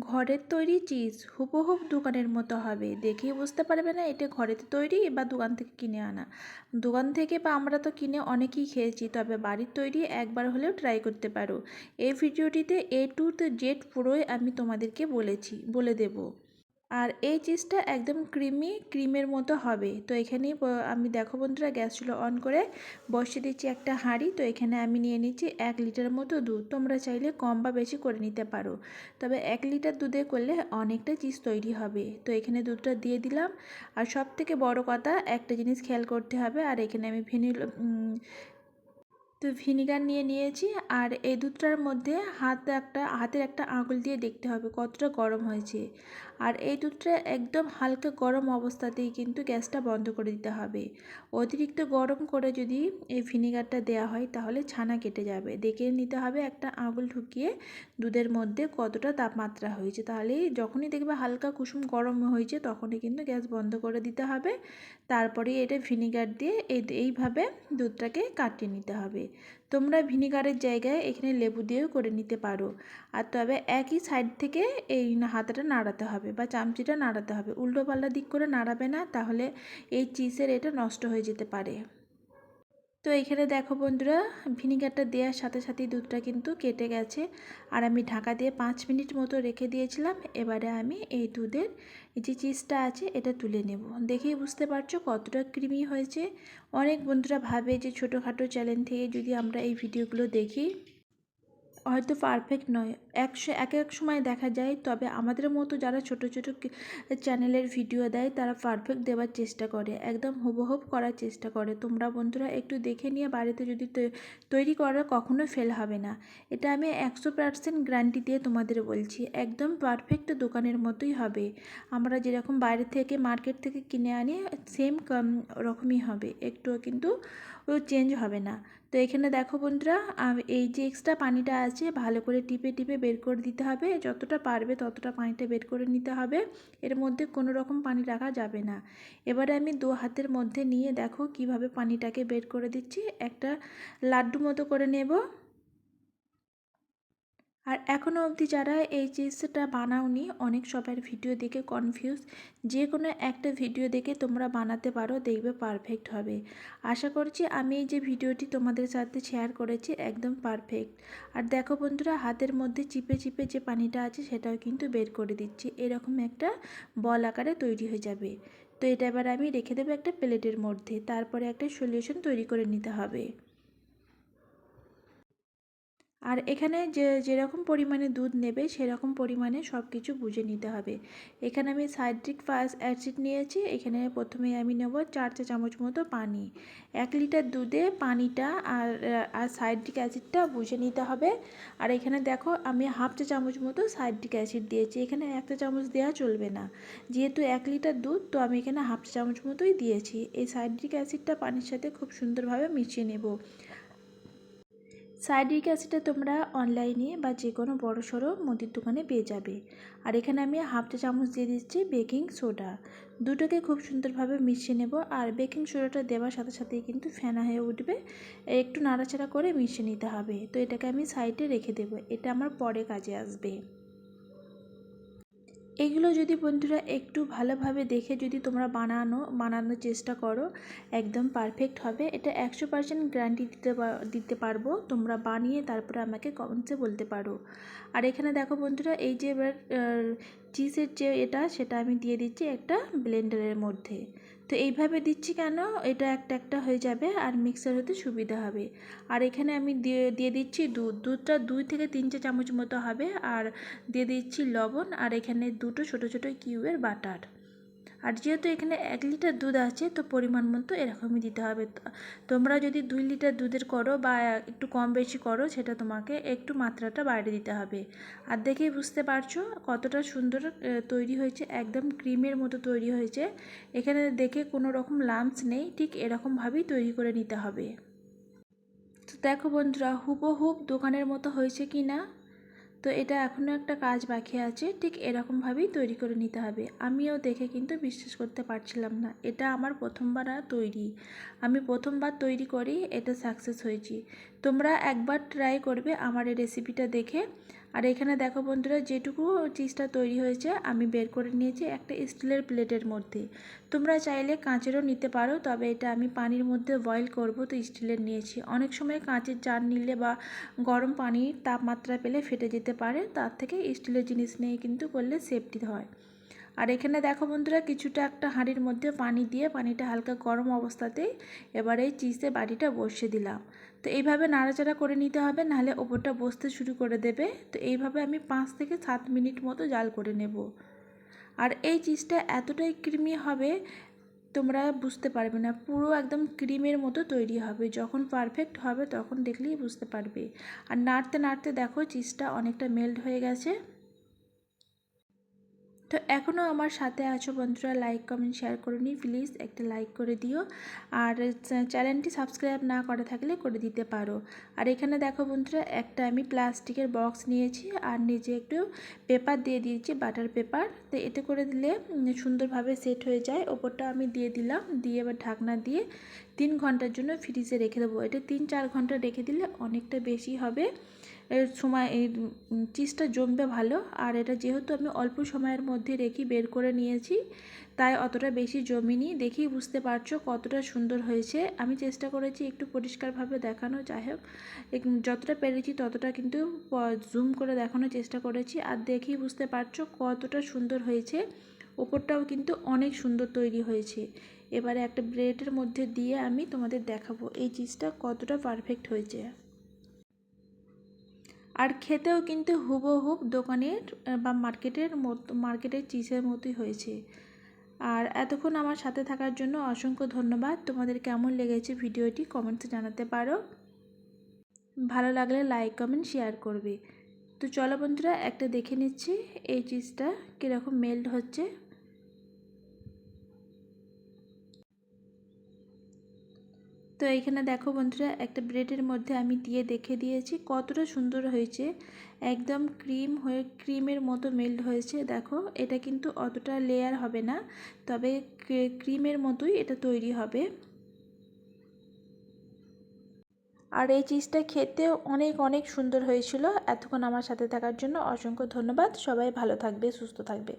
ঘরের তৈরি চিজ হুবহুব দোকানের মতো হবে। দেখেই বুঝতে পারবে না এটা ঘরেতে তৈরি বা দোকান থেকে কিনে আনা। দোকান থেকে বা আমরা তো কিনে অনেকেই খেয়েছি, তবে বাড়ির তৈরি একবার হলেও ট্রাই করতে পারো। এই ভিডিওটিতে এ টু জেড পুরোই আমি তোমাদেরকে বলেছি, বলে দেবো। আর এই চিজটা একদম ক্রিমি ক্রিমের মতো হবে। তো এখানে আমি দেখো বন্ধুরা, গ্যাস চুলো অন করে বসিয়ে দিচ্ছি একটা হাঁড়ি। তো এখানে আমি নিয়ে নিচ্ছি এক লিটার মতো দুধ। তোমরা চাইলে কম বা বেশি করে নিতে পারো। তবে এক লিটার দুধে করলে অনেকটা চিজ তৈরি হবে। তো এখানে দুধটা দিয়ে দিলাম। আর সব থেকে বড় কথা, একটা জিনিস খেয়াল করতে হবে। আর এখানে আমি ভেনিল তো ভিনিগার নিয়ে নিয়েছি আর এই দুধটার মধ্যে হাত একটা, হাতের একটা আঙুল দিয়ে দেখতে হবে কতটা গরম হয়েছে। আর এই দুধটা একদম হালকা গরম অবস্থাতেই কিন্তু গ্যাসটা বন্ধ করে দিতে হবে। অতিরিক্ত গরম করে যদি এই ভিনিগারটা দেওয়া হয় তাহলে ছানা কেটে যাবে। দেখে নিতে হবে একটা আঙুল ঢুকিয়ে দুধের মধ্যে কতটা তাপমাত্রা হয়েছে। তাহলেই যখনই দেখবে হালকা কুসুম গরম হয়েছে তখনই কিন্তু গ্যাস বন্ধ করে দিতে হবে। তারপরে এটা ভিনিগার দিয়ে এই এইভাবে দুধটাকে কাটিয়ে নিতে হবে। তোমরা ভিনিগারের জায়গায় এখানে লেবু দিয়েও করে নিতে পারো। আর তবে একই সাইড থেকে এই হাতাটা নাড়াতে হবে বা চামচিটা নাড়াতে হবে। উল্টো পাল্টা দিক করে নাড়াবে না, তাহলে এই চিজের এটা নষ্ট হয়ে যেতে পারে। তো এখানে দেখো বন্ধুরা, ভিনিগারটা দেওয়ার সাথে সাথে দুধটা কিন্তু কেটে গেছে। আর আমি ঢাকা দিয়ে পাঁচ মিনিট মতো রেখে দিয়েছিলাম, এবারে আমি এই দুধের যে চিজটা আছে, এটা তুলে নেব। দেখেই বুঝতে পারছ কতটা ক্রিমি হয়েছে। অনেক বন্ধুরা ভাবে যে ছোটোখাটো চ্যানেল থেকে যদি আমরা এই ভিডিওগুলো দেখি হয়তো পারফেক্ট নয়। একশো, এক এক সময় দেখা যায়, তবে আমাদের মতো যারা ছোট ছোট চ্যানেলের ভিডিও দেয়, তারা পারফেক্ট দেওয়ার চেষ্টা করে, একদম হুবহুব করার চেষ্টা করে। তোমরা বন্ধুরা একটু দেখে নিয়ে বাড়িতে যদি তৈরি করা কখনো ফেল হবে না। এটা আমি একশো পার্সেন্ট গ্যারান্টি দিয়ে তোমাদের বলছি, একদম পারফেক্ট দোকানের মতোই হবে। আমরা যেরকম বাইরে থেকে মার্কেট থেকে কিনে আনি সেম রকমই হবে। একটুও কিন্তু চেঞ্জ হবে না। তো এখানে দেখো বন্ধুরা এই যে এক্সট্রা পানিটা আছে ভালো করে টিপে টিপে বের করে দিতে হবে। যতটা পারবে ততটা পানিটা বের করে নিতে হবে। এর মধ্যে কোনো রকম পানি রাখা যাবে না। এবারে আমি দু হাতের মধ্যে নিয়ে দেখো কীভাবে পানিটাকে বের করে দিচ্ছি। একটা লাড্ডু মতো করে নেব। আর এখনও অবধি যারা এই চিজটা বানাওনি, অনেক সবার ভিডিও দেখে কনফিউজ যে কোনো একটা ভিডিও দেখে তোমরা বানাতে পারো, দেখবে পারফেক্ট হবে। আশা করছি আমি এই যে ভিডিওটি তোমাদের সাথে শেয়ার করেছি, একদম পারফেক্ট আর দেখো বন্ধুরা, হাতের মধ্যে চিপে চিপে যে পানিটা আছে, সেটাও কিন্তু বের করে দিচ্ছি। এরকম একটা বল আকারে তৈরি হয়ে যাবে। তো এটা এবার আমি রেখে দেবো একটা প্লেটের মধ্যে। তারপরে একটা সলিউশন তৈরি করে নিতে হবে। আর এখানে যে যেরকম পরিমাণে দুধ নেবে, সেরকম পরিমাণে সব কিছু বুঝে নিতে হবে। এখানে আমি সাইট্রিক ফাস অ্যাসিড নিয়েছি, এখানে প্রথমে আমি নেব চার চা চামচ মতো পানি। এক লিটার দুধে পানিটা আর আর সাইট্রিক অ্যাসিডটা বুঝে নিতে হবে। আর এখানে দেখো আমি হাফ চা চামচ মতো সাইট্রিক অ্যাসিড দিয়েছি, এখানে এক চা চামচ দেওয়া চলবে না। যেহেতু এক লিটার দুধ, তো আমি এখানে হাফ চা চামচ মতোই দিয়েছি। এই সাইট্রিক অ্যাসিডটা পানির সাথে খুব সুন্দরভাবে মিশিয়ে নেব। সাইড্রিক অ্যাসিডটা তোমরা অনলাইনে বা যে কোনো বড় সড়ো মুদির দোকানে পেয়ে যাবে। আর এখানে আমি হাফ চা চামচ দিয়ে দিচ্ছি বেকিং সোডা। দুটোকে খুব সুন্দরভাবে মিশিয়ে নেব আর বেকিং সোডাটা দেওয়ার সাথে সাথেই কিন্তু ফেনা হয়ে উঠবে। একটু নাড়াচাড়া করে মিশিয়ে নিতে হবে। তো এটাকে আমি সাইডে রেখে দেবো। এটা আমার পরে কাজে আসবে। এগুলো যদি বন্ধুরা একটু ভালোভাবে দেখে যদি তোমরা বানানো, বানানোর চেষ্টা করো, একদম পারফেক্ট হবে। এটা একশো পার্সেন্ট গ্যারান্টি দিতে দিতে পারব। তোমরা বানিয়ে তারপরে আমাকে কমেন্টসে বলতে পারো। আর এখানে দেখো বন্ধুরা, এই যে এবার চিজের যে এটা, সেটা আমি দিয়ে দিচ্ছি একটা ব্লেন্ডারের মধ্যে। তো এইভাবে দিচ্ছি কেন? এটা একটা একটা হয়ে যাবে আর মিক্সার হতে সুবিধা হবে। আর এখানে আমি দিয়ে দিয়ে দিচ্ছি দুধ। দুধটা দুই থেকে তিন চা চামচ মতো হবে। আর দিয়ে দিচ্ছি লবণ। আর এখানে দুটো ছোটো ছোটো কিউবের বাটার। আর যেহেতু এখানে এক লিটার দুধ আছে, তো পরিমাণ মতো এরকমই দিতে হবে। তোমরা যদি দুই লিটার দুধের করো বা একটু কম বেশি করো, সেটা তোমাকে একটু মাত্রাটা বাইরে দিতে হবে। আর দেখেই বুঝতে পারছ কতটা সুন্দর তৈরি হয়েছে, একদম ক্রিমের মতো তৈরি হয়েছে। এখানে দেখে কোনো রকম লাম্পস নেই, ঠিক এরকমভাবেই তৈরি করে নিতে হবে। তো দেখো বন্ধুরা হুবহুব দোকানের মতো হয়েছে কি না তো এটা এখনও একটা কাজ বাকি আছে, ঠিক এরকমভাবেই তৈরি করে নিতে হবে। আমিও দেখে কিন্তু বিশ্বাস করতে পারছিলাম না, এটা আমার প্রথমবার তৈরি। আমি প্রথমবার তৈরি করি এটা সাকসেস হয়েছি। তোমরা একবার ট্রাই করবে আমার এই রেসিপিটা দেখে। আর এখানে দেখো বন্ধুরা, যেটুকু চিজটা তৈরি হয়েছে, আমি বের করে নিয়েছি একটা স্টিলের প্লেটের মধ্যে। তোমরা চাইলে কাঁচেরও নিতে পারো, তবে এটা আমি পানির মধ্যে বয়েল করব, তো স্টিলের নিয়েছি। অনেক সময় কাঁচের জার নিলে বা গরম পানির তাপমাত্রা পেলে ফেটে যেতে পারে, তার থেকে স্টিলের জিনিস নিয়ে কিন্তু করলে সেফটি হয়। আর এখানে দেখো বন্ধুরা, কিছুটা একটা হাঁড়ির মধ্যে পানি দিয়ে পানিটা হালকা গরম অবস্থাতেই এবার এই চিজে বাটিটা বসিয়ে দিলাম। তো এইভাবে নাড়াচাড়া করে নিতে হবে, নাহলে ওপরটা বসতে শুরু করে দেবে। তো এইভাবে আমি পাঁচ থেকে সাত মিনিট মতো জাল করে নেব। আর এই চিজটা এতটাই ক্রিমি হবে, তোমরা বুঝতে পারবে না। পুরো একদম ক্রিমের মতো তৈরি হবে। যখন পারফেক্ট হবে, তখন দেখলেই বুঝতে পারবে। আর নাড়তে নাড়তে দেখো চিজটা অনেকটা মেল্ট হয়ে গেছে। তো এখনও আমার সাথে আছো বন্ধুরা লাইক কমেন্ট শেয়ার করে নিই প্লিজ একটা লাইক করে দিও। আর চ্যানেলটি সাবস্ক্রাইব না করা থাকলে করে দিতে পারো। আর এখানে দেখো বন্ধুরা, একটা আমি প্লাস্টিকের বক্স নিয়েছি আর নিজে একটু পেপার দিয়ে দিয়েছি বাটার পেপার তো এতে করে দিলে সুন্দরভাবে সেট হয়ে যায়। ওপরটা আমি দিয়ে দিলাম, দিয়ে এবার ঢাকনা দিয়ে তিন ঘণ্টার জন্য ফ্রিজে রেখে দেবো। এটা তিন চার ঘণ্টা রেখে দিলে অনেকটা বেশি হবে। এর সময় এই চিজটা জমবে ভালো, আর এটা যেহেতু আমি অল্প সময়ের মধ্যে রেখে বের করে নিয়েছি, তাই অতটা বেশি জমিনি। দেখেই বুঝতে পারছ কতটা সুন্দর হয়েছে। আমি চেষ্টা করেছি একটু পরিষ্কারভাবে দেখানো, যাই হোক। যতটা পেরেছি ততটা কিন্তু জুম করে দেখানোর চেষ্টা করেছি, আর দেখেই বুঝতে পারছ কতটা সুন্দর হয়েছে। ওপরটাও কিন্তু অনেক সুন্দর তৈরি হয়েছে। এবারে একটা ব্রেডের মধ্যে দিয়ে আমি তোমাদের দেখাবো এই চিজটা কতটা পারফেক্ট হয়েছে। আর খেতেও কিন্তু হুবহুব দোকানের বা মার্কেটের মতো, মার্কেটের চিজের মতোই হয়েছে। আর এতক্ষণ আমার সাথে থাকার জন্য অসংখ্য ধন্যবাদ। তোমাদের কেমন লেগেছে ভিডিওটি কমেন্টসে জানাতে পারো। ভালো লাগলে লাইক, কমেন্ট, শেয়ার করবে। তো চলো বন্ধুরা, একটা দেখে নিচ্ছি, এই চিজটা কীরকম মেল্ট হচ্ছে। তো এইখানে দেখো বন্ধুরা, একটা ব্রেডের মধ্যে আমি দিয়ে দেখে দিয়েছি কতটা সুন্দর হয়েছে। একদম ক্রিম হয়ে, ক্রিমের মতো মেল্ট হয়েছে। দেখো, এটা কিন্তু অতটা লেয়ার হবে না, তবে ক্রিমের মতোই এটা তৈরি হবে। আর এই চিজটা খেতেও অনেক অনেক সুন্দর হয়েছিল। এতক্ষণ আমার সাথে থাকার জন্য অসংখ্য ধন্যবাদ। সবাই ভালো থাকবে, সুস্থ থাকবে।